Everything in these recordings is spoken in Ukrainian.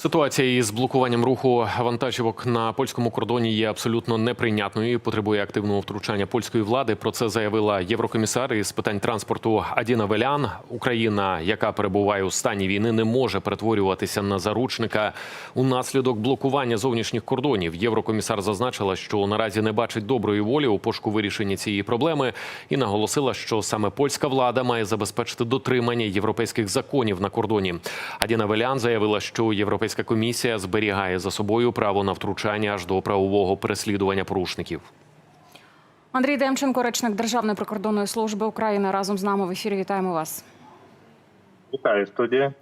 Ситуація із блокуванням руху вантажівок на польському кордоні є абсолютно неприйнятною. і Потребує активного втручання польської влади. Про це заявила єврокомісар із питань транспорту Адіна Велян. Україна, яка перебуває у стані війни, не може перетворюватися на заручника унаслідок блокування зовнішніх кордонів. Єврокомісар зазначила, що наразі не бачить доброї волі у пошуку вирішення цієї проблеми і наголосила, що саме польська влада має забезпечити дотримання європейських законів на кордоні. Адіна Велян заявила, що європейська комісія зберігає за собою право на втручання аж до правового переслідування порушників. Андрій Демченко, речник Державної прикордонної служби України, разом з нами в ефірі. Вітаємо вас. Вітаю студія.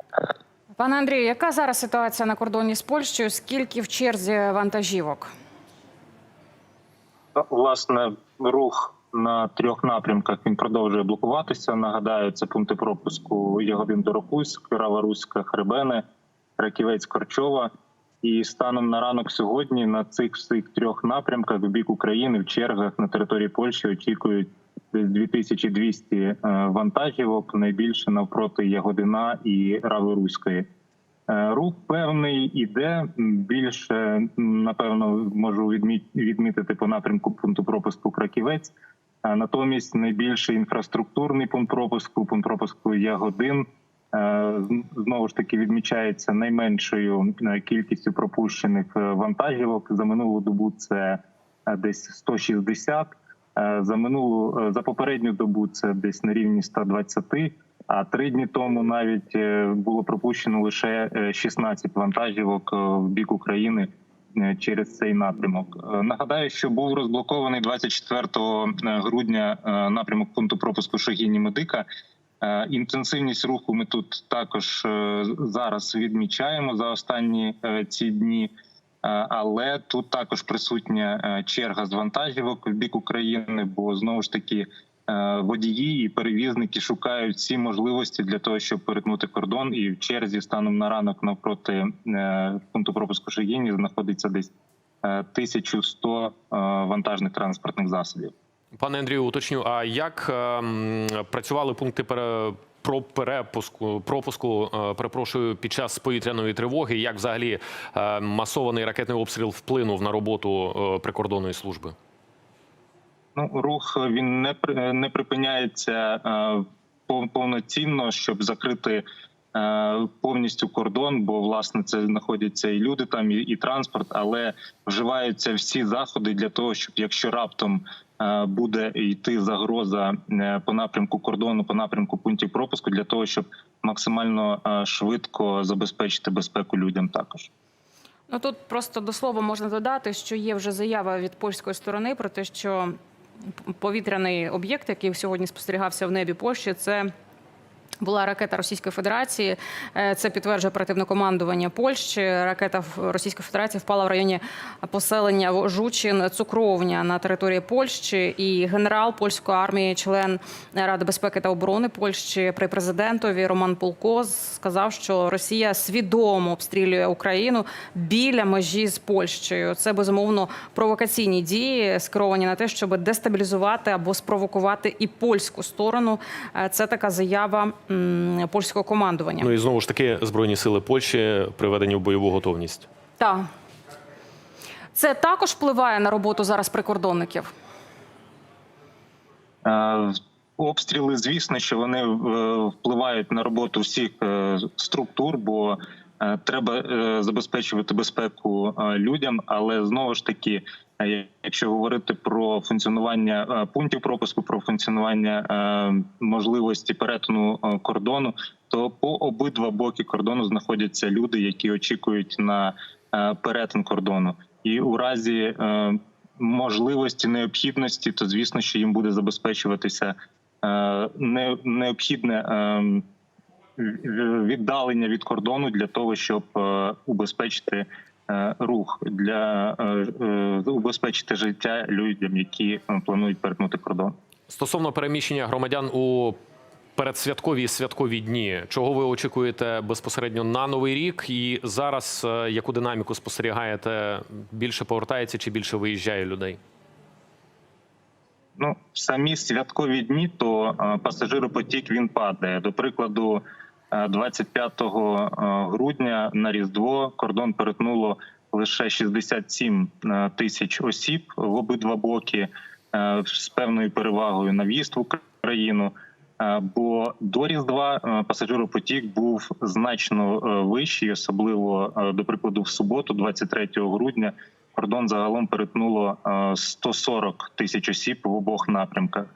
Пане Андрію, яка зараз ситуація на кордоні з Польщею? Скільки в черзі вантажівок? Власне, рух на трьох напрямках він продовжує блокуватися. Нагадаю, це пункти пропуску Ягодин Дорогуськ, Крава Руська, Хребени, Раківець Корчова. І станом на ранок сьогодні на цих всіх трьох напрямках в бік України в чергах на території Польщі очікують десь 2200 е, вантажівок, найбільше навпроти Ягодина і Рави Руської. Е, Рух певний іде більше напевно можу відмі- відмітити по напрямку пункту пропуску Краківець. А Натомість найбільший інфраструктурний пункт пропуску, пункт пропуску Ягодин, е, знову ж таки відмічається найменшою е, кількістю пропущених е, вантажівок. За минулу добу це е, десь 160. Е, За минулу е, за попередню добу це десь на рівні 120. А три дні тому навіть е, було пропущено лише е, 16 вантажівок е, в бік України е, через цей напрямок. Е, Нагадаю, що був розблокований 24 грудня е, напрямок пункту пропуску Шогіні Медика. Е, Інтенсивність руху ми тут також е, зараз відмічаємо за останні е, ці дні. Але тут також присутня черга з вантажівок в бік України, бо знову ж таки водії і перевізники шукають всі можливості для того, щоб перетнути кордон. І в черзі станом на ранок навпроти пункту пропуску Шегіні знаходиться десь е, 1100 е, вантажних транспортних засобів. Пане Андрію, уточню, а як ем, працювали пункти пере... про перепуску пропуску, е, перепрошую, під час повітряної тривоги? Як взагалі е, масований ракетний обстріл вплинув на роботу е, прикордонної служби? Ну, рух він не не припиняється повноцінно, щоб закрити повністю кордон, бо власне це знаходяться і люди там, і, і транспорт, але вживаються всі заходи для того, щоб якщо раптом буде йти загроза е, по напрямку кордону, по напрямку пунктів пропуску, для того, щоб максимально е, швидко забезпечити безпеку людям також. Ну тут просто до слова можна додати, що є вже заява від польської сторони про те, що повітряний об'єкт, який сьогодні спостерігався в небі Польщі, це. Була ракета Російської Федерації. Е, Це підтверджує оперативне командування Польщі. Ракета Російської Федерації впала в районі поселення Жучин Цукровня на території Польщі. І генерал польської армії, член Ради безпеки та оборони Польщі при президентові Роман Пулко сказав, що Росія свідомо обстрілює Україну біля межі з Польщею. Це безумовно провокаційні дії, скеровані на те, щоб дестабілізувати або спровокувати і польську сторону. Е, Це така заява польського командування. Ну і знову ж таки збройні сили Польщі приведені в бойову готовність. Так. Це також впливає на роботу зараз прикордонників. Е, Обстріли, звісно, що вони е, впливають на роботу всіх е, структур, бо треба забезпечувати безпеку людям. Але знову ж таки, якщо говорити про функціонування е, пунктів пропуску, про функціонування е, можливості перетину е, кордону, то по обидва боки кордону знаходяться люди, які очікують на е, перетин кордону, і у разі е, можливості необхідності, то звісно, що їм буде забезпечуватися е, необхідне е, віддалення від кордону для того, щоб е, убезпечити е, рух для е, е, убезпечити життя людям, які е, планують перетнути кордон. Стосовно переміщення громадян у передсвяткові і святкові дні, чого ви очікуєте безпосередньо на новий рік? І зараз е, яку динаміку спостерігаєте? Більше повертається чи більше виїжджає людей? Ну, самі святкові дні, то е, пасажиропотік він падає. До прикладу, Е, 25 грудня на Різдво кордон перетнуло лише 67 е, тисяч осіб в обидва боки е, з певною перевагою на в'їзд в Україну. Е, Бо до Різдва е, пасажиропотік був значно е, вищий, особливо е, до прикладу, в суботу, 23 грудня, кордон загалом перетнуло е, 140 тисяч осіб в обох напрямках.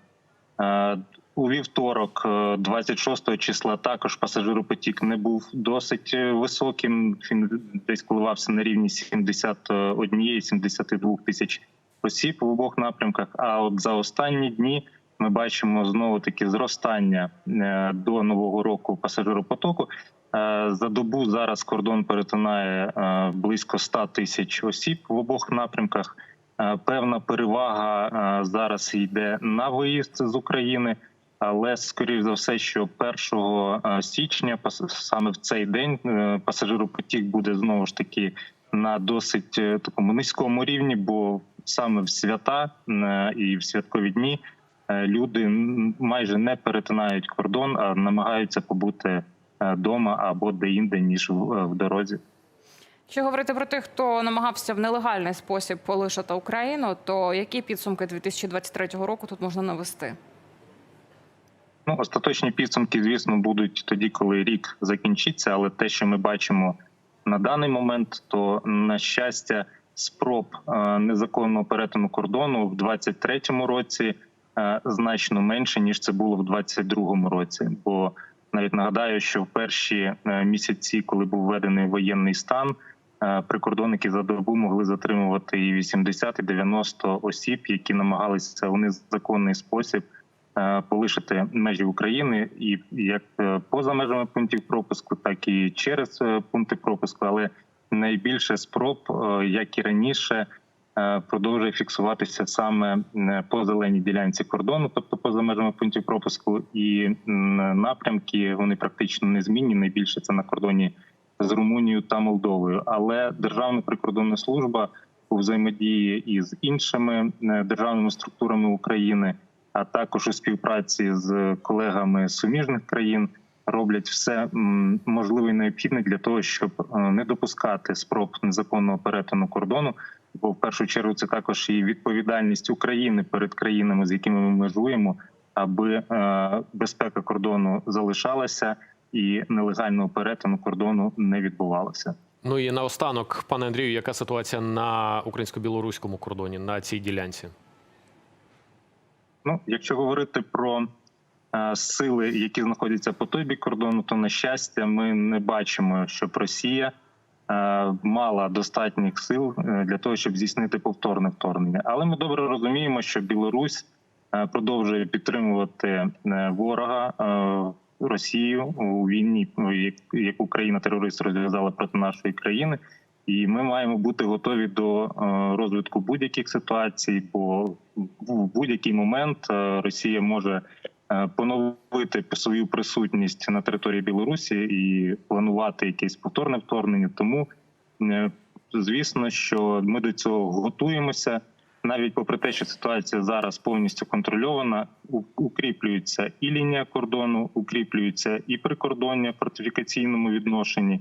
Е, У вівторок, е, 26 числа, також пасажиропотік не був досить е, високим. Він десь коливався на рівні 71-72 тисяч осіб в обох напрямках. А от за останні дні ми бачимо знову таки зростання е, до нового року пасажиропотоку. Е, За добу зараз кордон перетинає е, близько 100 тисяч осіб в обох напрямках. Е, Певна перевага е, зараз йде на виїзд з України, але скоріш за все, що 1 січня, пас- саме в цей день, е, пасажиропотік буде знову ж таки на досить е, такому низькому рівні, бо саме в свята е, і в святкові дні е, люди майже не перетинають кордон, а намагаються побути вдома або де-інде, ніж е, в дорозі. Якщо говорити про тих, хто намагався в нелегальний спосіб полишити Україну, то які підсумки 2023 року тут можна навести? Ну, остаточні підсумки, звісно, будуть тоді, коли рік закінчиться. Але те, що ми бачимо на даний момент, то на щастя, спроб е, незаконного перетину кордону в 23-му році е, значно менше ніж це було в 22-му році. Бо навіть нагадаю, що в перші е, місяці, коли був введений воєнний стан, прикордонники за добу могли затримувати і 80, і 90 осіб, які намагалися у незаконний спосіб полишити межі України і як е, поза межами пунктів пропуску, так і через е, пункти пропуску. Але найбільше спроб, е, як і раніше, е, продовжує фіксуватися саме е, по зеленій ділянці кордону, тобто поза межами пунктів пропуску, і напрямки вони практично незмінні. Найбільше це на кордоні з Румунією та Молдовою. Але Державна прикордонна служба у взаємодії із іншими е, державними структурами України, а також у співпраці з колегами суміжних країн. Роблять все можливе і необхідне для того, щоб е, не допускати спроб незаконного перетину кордону. Бо в першу чергу це також і відповідальність України перед країнами, з якими ми межуємо, аби е, безпека кордону залишалася і нелегального перетину кордону не відбувалося. Ну і наостанок, пане Андрію, яка ситуація на українсько-білоруському кордоні на цій ділянці? Ну, якщо говорити про е, сили, які знаходяться по той бік кордону, то на щастя, ми не бачимо, щоб Росія е, мала достатніх сил е, для того, щоб здійснити повторне вторгнення. Але ми добре розуміємо, що Білорусь продовжує підтримувати ворога. Росію у війні, яку країна терорист розв'язала проти нашої країни, і ми маємо бути готові до е, розвитку будь-яких ситуацій, бо в будь-який момент е, Росія може е, поновити свою присутність на території Білорусі і планувати якесь повторне вторгнення. Тому звісно, що ми до цього готуємося. Навіть попри те, що ситуація зараз повністю контрольована, укріплюється і лінія кордону, укріплюється і прикордоння в фортифікаційному відношенні,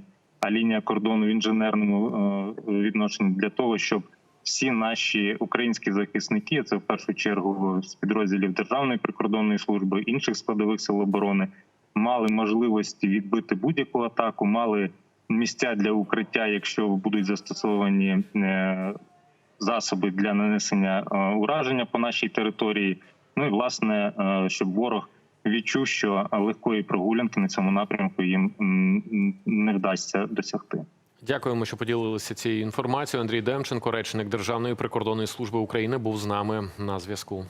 лінія кордону в інженерному е, відношенні для того, щоб всі наші українські захисники, це в першу чергу з підрозділів Державної прикордонної служби, інших складових сил оборони, мали можливості відбити будь-яку атаку, мали місця для укриття, якщо будуть застосовані е, засоби для нанесення е, ураження по нашій території. Ну і власне, щоб ворог відчув, що легкої прогулянки на цьому напрямку їм не вдасться досягти. Дякуємо, що поділилися цією інформацією. Андрій Демченко, речник Державної прикордонної служби України, був з нами на зв'язку.